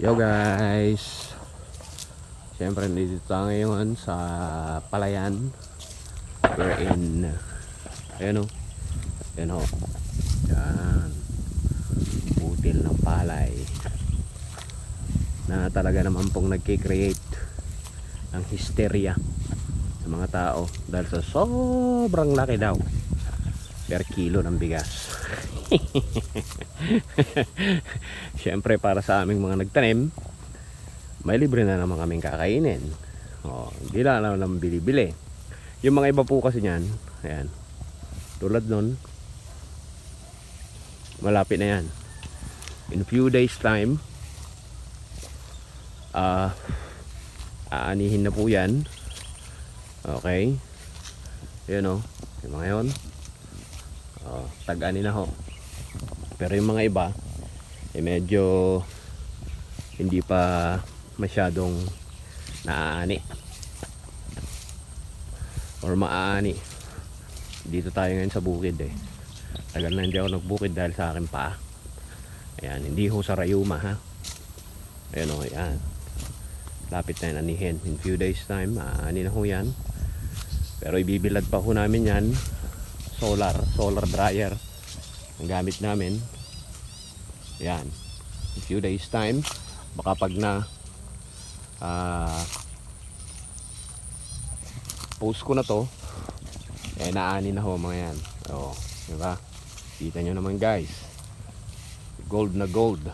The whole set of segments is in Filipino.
Yo guys. Siyempre nandito tayo ngayon sa Palayan. We're in Ayan o Ayan o Yan Butil ng palay. Na talaga naman pong nagkikreate Ng hysteria Sa mga tao Dahil sa sobrang laki daw Per kilo ng bigas Siyempre para sa aming mga nagtanim, may libre na naman kaming kakainin. O, hindi na lang naman bili-bili. Yung mga iba po kasi niyan, ayan, tulad nun, malapit na yan. In few days time, ah, aanihin na po yan. Okay. Yun o, yung mga yun. Oh, tag-ani na ho. Pero yung mga iba, eh medyo hindi pa masyadong naaani. Or maaani. Dito tayo ngayon sa bukid eh. Tagal na hindi ako nagbukid dahil sa akin pa. Ayan, hindi ho sa Rayuma ha. Ayan o, ayan. Lapit na yan anihin. In few days time, aani na ho yan. Pero ibibilad pa ho namin yan. Solar, solar dryer ang gamit namin yan. In few days time baka pag na ah, post ko na to eh naani na ho mga yan. Oh, diba kita nyo naman guys. Gold na gold.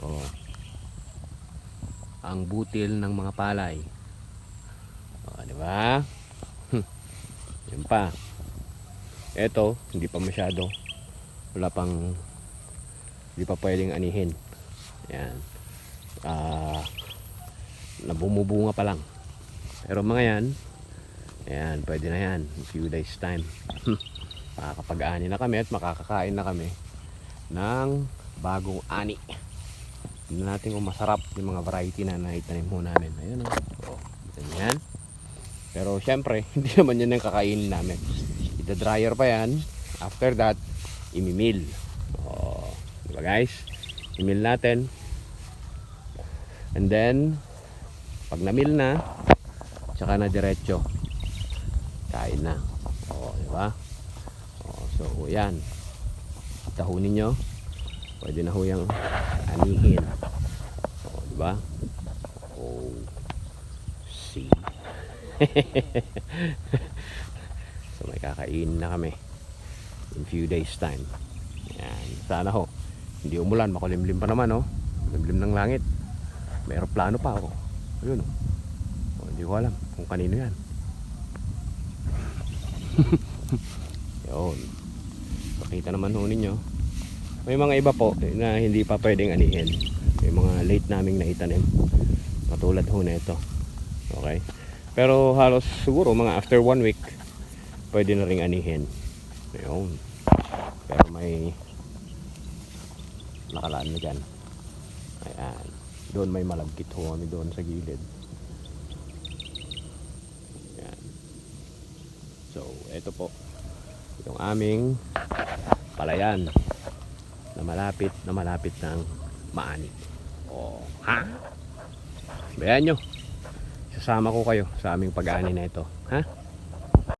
Oh ang butil ng mga palay. Oh, diba yan pa. Eto hindi pa masyado. Wala pang hindi pa pwedeng anihin. Yan. Ah nabumubunga pa lang. Pero mga yan yan pwede na yan. In few days time. Makakapag-ani na kami at makakakain na kami ng bagong ani. Tingnan natin kung masarap yung mga variety na naitanim mo namin. Ayun o oh, yan. Pero syempre hindi naman yan ang kakainin namin. Ida dryer pa yan. After that imimil. Oh, di ba guys? Imil natin. And then pag namil na, tsaka na diretso. Kain na. Oh, di ba? Oh, so yan. Tahunin nyo. Pwede na ho yung anihin. Oh, di ba? Oh. See. so may kakain na kami in few days time yan sana ho hindi umulan makulimlim pa naman oh. Limlim ng langit. May aeroplano pa ako ayun oh. oh hindi ko alam kung kanino yan. Yun. Pakita naman ho ninyo. May mga iba po na hindi pa pwedeng anihin. May mga late naming naitanim. Katulad ho na ito okay? Pero halos siguro mga after one week pwede na ring anihin. Ayun. Pero may nakalaan na dyan. Ayan. Doon may malagkit ho kami doon sa gilid. Ayan. So, ito po. Yung aming palayan na malapit na malapit ng maani. Oh, ha? Bayan nyo. Sasama ko kayo sa aming pag-ani na ito. Ha?